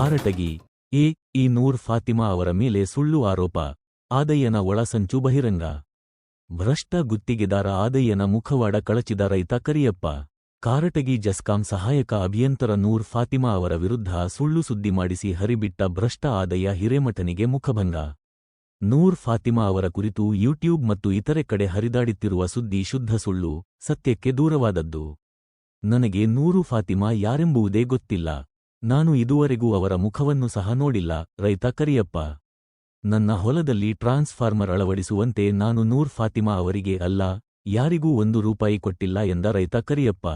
Karatagi A. ಈ ನೂರ್ ಫಾತಿಮಾ ಅವರ ಮೇಲೆ ಸುಳ್ಳು ಆರೋಪ. ಆದಯ್ಯನ ಒಳಸಂಚು ಬಹಿರಂಗ. ಭ್ರಷ್ಟ ಗುತ್ತಿಗೆದಾರ ಆದಯ್ಯನ ಮುಖವಾಡ ಕಳಚಿದ ರೈತ ಕರಿಯಪ್ಪ. ಕಾರಟಗಿ ಜಸ್ಕಾಂ ಸಹಾಯಕ ಅಭಿಯಂತರ ನೂರ್ ಫಾತಿಮಾ ಅವರ ವಿರುದ್ಧ ಸುಳ್ಳು ಸುದ್ದಿ ಮಾಡಿಸಿ ಹರಿಬಿಟ್ಟ ಭ್ರಷ್ಟ ಆದಯ್ಯ ಹಿರೇಮಠನಿಗೆ ಮುಖಭಂಗ. ನೂರ್ ಫಾತಿಮಾ ಅವರ ಕುರಿತು ಯೂಟ್ಯೂಬ್ ಮತ್ತು ಇತರೆ ಕಡೆ ಹರಿದಾಡುತ್ತಿರುವ ಸುದ್ದಿ ಶುದ್ಧ ಸುಳ್ಳು, ಸತ್ಯಕ್ಕೆ ದೂರವಾದದ್ದು. ನನಗೆ ನೂರು ಫಾತಿಮಾ ಯಾರೆಂಬುವುದೇ ಗೊತ್ತಿಲ್ಲ. ನಾನು ಇದುವರೆಗೂ ಅವರ ಮುಖವನ್ನು ಸಹ ನೋಡಿಲ್ಲ, ರೈತ ಕರಿಯಪ್ಪ. ನನ್ನ ಹೊಲದಲ್ಲಿ ಟ್ರಾನ್ಸ್ಫಾರ್ಮರ್ ಅಳವಡಿಸುವಂತೆ ನಾನು ನೂರ್ ಫಾತಿಮಾ ಅವರಿಗೆ ಅಲ್ಲ, ಯಾರಿಗೂ ಒಂದು ರೂಪಾಯಿ ಕೊಟ್ಟಿಲ್ಲ ಎಂದ ರೈತ ಕರಿಯಪ್ಪ.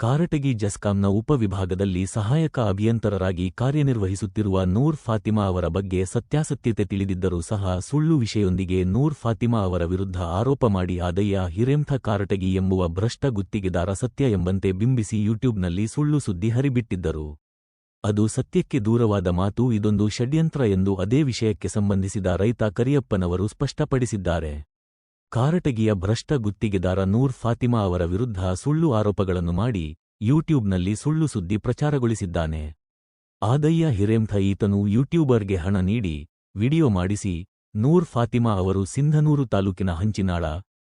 ಕಾರಟಗಿ ಜಸ್ಕಾಂನ ಉಪವಿಭಾಗದಲ್ಲಿ ಸಹಾಯಕ ಅಭಿಯಂತರರಾಗಿ ಕಾರ್ಯನಿರ್ವಹಿಸುತ್ತಿರುವ ನೂರ್ ಫಾತಿಮಾ ಅವರ ಬಗ್ಗೆ ಸತ್ಯಾಸತ್ಯತೆ ತಿಳಿದಿದ್ದರೂ ಸಹ ಸುಳ್ಳು ವಿಷಯೊಂದಿಗೆ ನೂರ್ ಫಾತಿಮಾ ಅವರ ವಿರುದ್ಧ ಆರೋಪ ಮಾಡಿ ಆದಯ್ಯ ಹಿರೇಂಥ ಕಾರಟಗಿ ಎಂಬುವ ಭ್ರಷ್ಟ ಗುತ್ತಿಗೆದಾರ ಸತ್ಯ ಎಂಬಂತೆ ಬಿಂಬಿಸಿ ಯೂಟ್ಯೂಬ್ನಲ್ಲಿ ಸುಳ್ಳು ಸುದ್ದಿ ಹರಿಬಿಟ್ಟಿದ್ದರು. ಅದು ಸತ್ಯಕ್ಕೆ ದೂರವಾದ ಮಾತು ಇದೊಂದು ಷಡ್ಯಂತ್ರ ಎಂದು ಅದೇ ವಿಷಯಕ್ಕೆ ಸಂಬಂಧಿಸಿದ ರೈತ ಕರಿಯಪ್ಪನವರು ಸ್ಪಷ್ಟಪಡಿಸಿದ್ದಾರೆ. ಕಾರಟಗಿಯ ಭ್ರಷ್ಟ ಗುತ್ತಿಗೆದಾರ ನೂರ್ ಫಾತಿಮಾ ಅವರ ವಿರುದ್ಧ ಸುಳ್ಳು ಆರೋಪಗಳನ್ನು ಮಾಡಿ ಯೂಟ್ಯೂಬ್ನಲ್ಲಿ ಸುಳ್ಳು ಸುದ್ದಿ ಪ್ರಚಾರಗೊಳಿಸಿದ್ದಾನೆ. ಆದಯ್ಯ ಹಿರೇಂಥ ಈತನು ಯೂಟ್ಯೂಬರ್ಗೆ ಹಣ ನೀಡಿ ವಿಡಿಯೋ ಮಾಡಿಸಿ, ನೂರ್ ಫಾತಿಮಾ ಅವರು ಸಿಂಧನೂರು ತಾಲೂಕಿನ ಹಂಚಿನಾಳ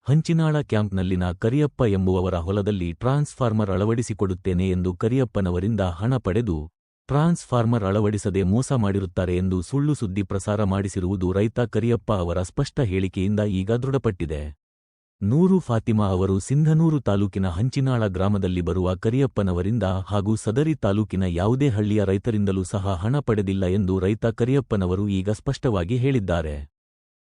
ಹಂಚಿನಾಳ ಕ್ಯಾಂಪ್ನಲ್ಲಿನ ಕರಿಯಪ್ಪ ಎಂಬುವವರ ಹೊಲದಲ್ಲಿ ಟ್ರಾನ್ಸ್ಫಾರ್ಮರ್ ಅಳವಡಿಸಿಕೊಡುತ್ತೇನೆ ಎಂದು ಕರಿಯಪ್ಪನವರಿಂದ ಹಣ ಪಡೆದು ಟ್ರಾನ್ಸ್ಫಾರ್ಮರ್ ಅಳವಡಿಸದೆ ಮೋಸ ಮಾಡಿರುತ್ತಾರೆ ಎಂದು ಸುಳ್ಳು ಸುದ್ದಿ ಪ್ರಸಾರ ಮಾಡಿಸಿರುವುದು ರೈತ ಕರಿಯಪ್ಪ ಅವರ ಸ್ಪಷ್ಟ ಹೇಳಿಕೆಯಿಂದ ಈಗ ದೃಢಪಟ್ಟಿದೆ. ನೂರು ಫಾತಿಮಾ ಅವರು ಸಿಂಧನೂರು ತಾಲೂಕಿನ ಹಂಚಿನಾಳ ಗ್ರಾಮದಲ್ಲಿ ಬರುವ ಕರಿಯಪ್ಪನವರಿಂದ ಹಾಗೂ ಸದರಿ ತಾಲೂಕಿನ ಯಾವುದೇ ಹಳ್ಳಿಯ ರೈತರಿಂದಲೂ ಸಹ ಹಣ ಪಡೆದಿಲ್ಲ ಎಂದು ರೈತ ಕರಿಯಪ್ಪನವರು ಈಗ ಸ್ಪಷ್ಟವಾಗಿ ಹೇಳಿದ್ದಾರೆ.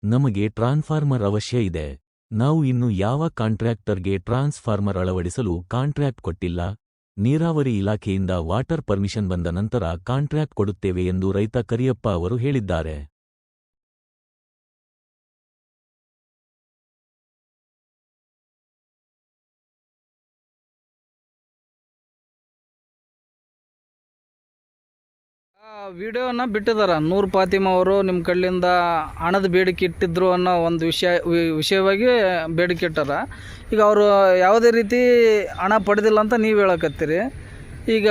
ನಮಗೆ ಟ್ರಾನ್ಸ್ಫಾರ್ಮರ್ ಅವಶ್ಯ ಇದೆ. ನಾವು ಇನ್ನು ಯಾವ ಕಾಂಟ್ರಾಕ್ಟರ್ಗೆ ಟ್ರಾನ್ಸ್ಫಾರ್ಮರ್ ಅಳವಡಿಸಲು ಕಾಂಟ್ರಾಕ್ಟ್ ಕೊಟ್ಟಿಲ್ಲ. ನೀರಾವರಿ ಇಲಾಖೆಯಿಂದ ವಾಟರ್ ಪರ್ಮಿಷನ್ ಬಂದ ನಂತರ ಕಾಂಟ್ರ್ಯಾಕ್ಟ್ ಕೊಡುತ್ತೇವೆ ಎಂದು ರೈತ ಕರಿಯಪ್ಪ ಅವರು ಹೇಳಿದ್ದಾರೆ. ವಿಡಿಯೋನ ಬಿಟ್ಟಿದ್ದಾರೆ ನೂರ್ ಪಾತಿಮ ಅವರು ನಿಮ್ಮ ಕಡೆಯಿಂದ ಹಣದ ಬೇಡಿಕೆ ಇಟ್ಟಿದ್ರು ಅನ್ನೋ ಒಂದು ವಿಷಯ ವಿಷಯವಾಗಿ ಬೇಡಿಕೆ ಇಟ್ಟಾರ ಈಗ ಅವರು ಯಾವುದೇ ರೀತಿ ಹಣ ಪಡೆದಿಲ್ಲ ಅಂತ ನೀವು ಹೇಳಕತ್ತೀರಿ. ಈಗ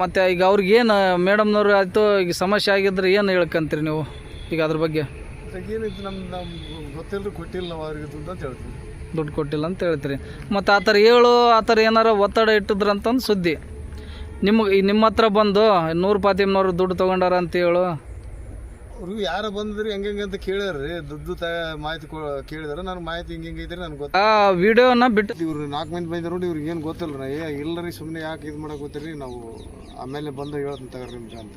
ಮತ್ತು ಈಗ ಅವ್ರಿಗೇನು ಮೇಡಮ್ನವ್ರು ಆಯಿತು ಈಗ ಸಮಸ್ಯೆ ಆಗಿದ್ರೆ ಏನು ಹೇಳ್ಕಂತೀರಿ ನೀವು? ಈಗ ಅದ್ರ ಬಗ್ಗೆ. ಏನಿತ್ತು ನಮ್ಮ ನಮ್ಮ ಗೊತ್ತಿಲ್ಲರು ಕೊಟ್ಟಿಲ್ಲ ನಾವು ಅವ್ರಿಗೆ ದುಡ್ಡು ಅಂತ ಹೇಳ್ತೀವಿ. ದುಡ್ಡು ಕೊಟ್ಟಿಲ್ಲ ಅಂತ ಹೇಳ್ತೀರಿ. ಮತ್ತು ಆ ಥರ ಹೇಳು ಆ ಥರ ಏನಾರ ಒತ್ತಡ ಇಟ್ಟಿದ್ರಂತಂದು ಸುದ್ದಿ. ನಿಮಗೆ ನಿಮ್ಮ ಹತ್ರ ಬಂದು ನೂರು ಪಾತಿಮ್ನವ್ರು ದುಡ್ಡು ತೊಗೊಂಡಾರ ಅಂತ ಹೇಳು. ಅವ್ರು ಯಾರ ಬಂದ್ರಿ ಹೆಂಗೆ ಹೆಂಗೆ ಅಂತ ಕೇಳ್ಯಾರ್ರಿ. ದುಡ್ಡು ತ ಮಾಹಿತಿ ಕೊ ಕೇಳಿದಾರೆ. ನಾನು ಮಾಹಿತಿ ಹಿಂಗೆ ಹಿಂಗೆ ಐತ್ರಿ ನನಗೆ ಗೊತ್ತ ಆ ವಿಡಿಯೋನ ಬಿಟ್ಟು ಇವ್ರು ನಾಲ್ಕು ಮಂದಿ ಬಂದಿರೋ ನೋಡಿ ಇವ್ರಿಗೆ ಏನು ಗೊತ್ತಿಲ್ಲ ರೀ ಏ ಇಲ್ಲ ರೀ ಸುಮ್ಮನೆ ಯಾಕೆ ಇದು ಮಾಡಕ್ಕೆ ಗೊತ್ತಿರಿ? ನಾವು ಆಮೇಲೆ ಬಂದು ಹೇಳ್ತೀನಿ ತಗೋರಿ ನಿಮ್ಗೆ ಅಂತ.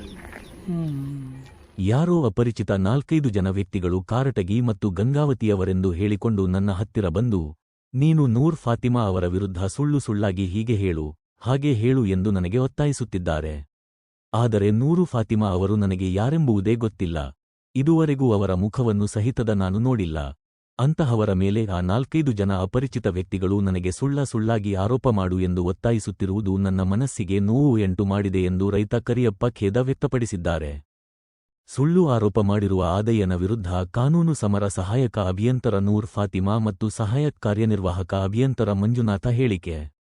ಯಾರೋ ಅಪರಿಚಿತ ನಾಲ್ಕೈದು ಜನ ವ್ಯಕ್ತಿಗಳು ಕಾರಟಗಿ ಮತ್ತು ಗಂಗಾವತಿಯವರೆಂದು ಹೇಳಿಕೊಂಡು ನನ್ನ ಹತ್ತಿರ ಬಂದು ನೀನು ನೂರ್ ಫಾತಿಮಾ ಅವರ ವಿರುದ್ಧ ಸುಳ್ಳು ಸುಳ್ಳಾಗಿ ಹೀಗೆ ಹೇಳು. ಹಾಗೆ ಹೇಳು ಎಂದು ನನಗೆ ಒತ್ತಾಯಿಸುತ್ತಿದ್ದಾರೆ. ಆದರೆ ನೂರು ಫಾತಿಮಾ ಅವರು ನನಗೆ ಯಾರೆಂಬುವುದೇ ಗೊತ್ತಿಲ್ಲ. ಇದುವರೆಗೂ ಅವರ ಮುಖವನ್ನು ಸಹಿತದ ನಾನು ನೋಡಿಲ್ಲ. ಅಂತಹವರ ಮೇಲೆ ಆ ನಾಲ್ಕೈದು ಜನ ಅಪರಿಚಿತ ವ್ಯಕ್ತಿಗಳು ನನಗೆ ಸುಳ್ಳ ಸುಳ್ಳಾಗಿ ಆರೋಪ ಮಾಡು ಎಂದು ಒತ್ತಾಯಿಸುತ್ತಿರುವುದು ನನ್ನ ಮನಸ್ಸಿಗೆ ನೋವು ಎಂಟು ಮಾಡಿದೆ ಎಂದು ರೈತ ಕರಿಯಪ್ಪ ಖೇದ ವ್ಯಕ್ತಪಡಿಸಿದ್ದಾರೆ. ಸುಳ್ಳು ಆರೋಪ ಮಾಡಿರುವ ಆದಯ್ಯನ ವಿರುದ್ಧ ಕಾನೂನು ಸಮರ ಸಹಾಯಕ ಅಭಿಯಂತರ ನೂರ್ ಫಾತಿಮಾ ಮತ್ತು ಸಹಾಯಕ ಕಾರ್ಯನಿರ್ವಾಹಕ ಅಭಿಯಂತರ ಮಂಜುನಾಥ ಹೇಳಿಕೆ.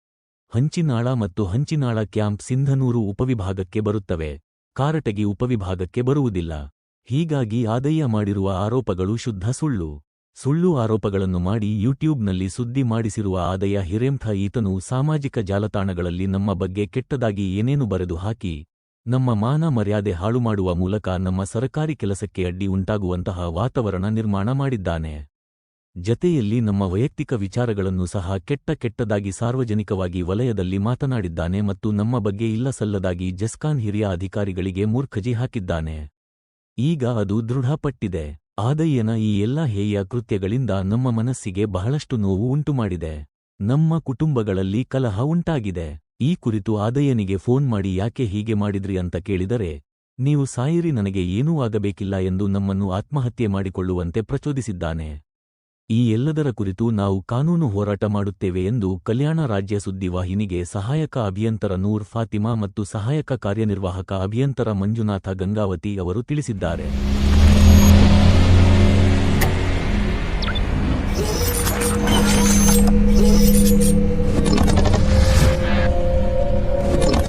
ಹಂಚಿನಾಳ ಮತ್ತು ಹಂಚಿನಾಳ ಕ್ಯಾಂಪ್ ಸಿಂಧನೂರು ಉಪವಿಭಾಗಕ್ಕೆ ಬರುತ್ತವೆ. ಕಾರಟಗಿ ಉಪವಿಭಾಗಕ್ಕೆ ಬರುವುದಿಲ್ಲ. ಹೀಗಾಗಿ ಆದಯ್ಯ ಮಾಡಿರುವ ಆರೋಪಗಳು ಶುದ್ಧ ಸುಳ್ಳು. ಸುಳ್ಳು ಆರೋಪಗಳನ್ನು ಮಾಡಿ ಯೂಟ್ಯೂಬ್ನಲ್ಲಿ ಸುದ್ದಿ ಮಾಡಿಸಿರುವ ಆದಯ್ಯ ಹಿರೇಂಥ ಈತನು ಸಾಮಾಜಿಕ ಜಾಲತಾಣಗಳಲ್ಲಿ ನಮ್ಮ ಬಗ್ಗೆ ಕೆಟ್ಟದಾಗಿ ಏನೇನು ಬರೆದು ಹಾಕಿ, ನಮ್ಮ ಮಾನ ಮರ್ಯಾದೆ ಹಾಳು ಮಾಡುವ ಮೂಲಕ ನಮ್ಮ ಸರಕಾರಿ ಕೆಲಸಕ್ಕೆ ಅಡ್ಡಿ ಉಂಟಾಗುವಂತಹ ವಾತಾವರಣ ನಿರ್ಮಾಣ ಮಾಡಿದ್ದಾನೆ. ಜತೆಯಲ್ಲಿ ನಮ್ಮ ವೈಯಕ್ತಿಕ ವಿಚಾರಗಳನ್ನು ಸಹ ಕೆಟ್ಟ ಕೆಟ್ಟದಾಗಿ ಸಾರ್ವಜನಿಕವಾಗಿ ವಲಯದಲ್ಲಿ ಮಾತನಾಡಿದ್ದಾನೆ ಮತ್ತು ನಮ್ಮ ಬಗ್ಗೆ ಇಲ್ಲಸಲ್ಲದಾಗಿ ಜಸ್ಕಾನ್ ಹಿರಿಯ ಅಧಿಕಾರಿಗಳಿಗೆ ಮೂರ್ಖಜಿ ಹಾಕಿದ್ದಾನೆ. ಈಗ ಅದು ದೃಢಪಟ್ಟಿದೆ. ಆದಯ್ಯನ ಈ ಎಲ್ಲ ಹೇಯ ಕೃತ್ಯಗಳಿಂದ ನಮ್ಮ ಮನಸ್ಸಿಗೆ ಬಹಳಷ್ಟು ನೋವು ಉಂಟುಮಾಡಿದೆ. ನಮ್ಮ ಕುಟುಂಬಗಳಲ್ಲಿ ಕಲಹ ಉಂಟಾಗಿದೆ. ಈ ಕುರಿತು ಆದಯ್ಯನಿಗೆ ಫೋನ್ ಮಾಡಿ ಯಾಕೆ ಹೀಗೆ ಮಾಡಿದ್ರಿ ಅಂತ ಕೇಳಿದರೆ, ನೀವು ಸಾಯಿರಿ ನನಗೆ ಏನೂ ಆಗಬೇಕಿಲ್ಲ ಎಂದು ನಮ್ಮನ್ನು ಆತ್ಮಹತ್ಯೆ ಮಾಡಿಕೊಳ್ಳುವಂತೆ ಪ್ರಚೋದಿಸಿದ್ದಾನೆ. ಈ ಎಲ್ಲದರ ಕುರಿತು ನಾವು ಕಾನೂನು ಹೋರಾಟ ಮಾಡುತ್ತೇವೆ ಎಂದು ಕಲ್ಯಾಣ ರಾಜ್ಯ ಸುದ್ದಿವಾಹಿನಿಗೆ ಸಹಾಯಕ ಅಭಿಯಂತರ ನೂರ್ ಫಾತಿಮಾ ಮತ್ತು ಸಹಾಯಕ ಕಾರ್ಯನಿರ್ವಾಹಕ ಅಭಿಯಂತರ ಮಂಜುನಾಥ ಗಂಗಾವತಿ ಅವರು ತಿಳಿಸಿದ್ದಾರೆ.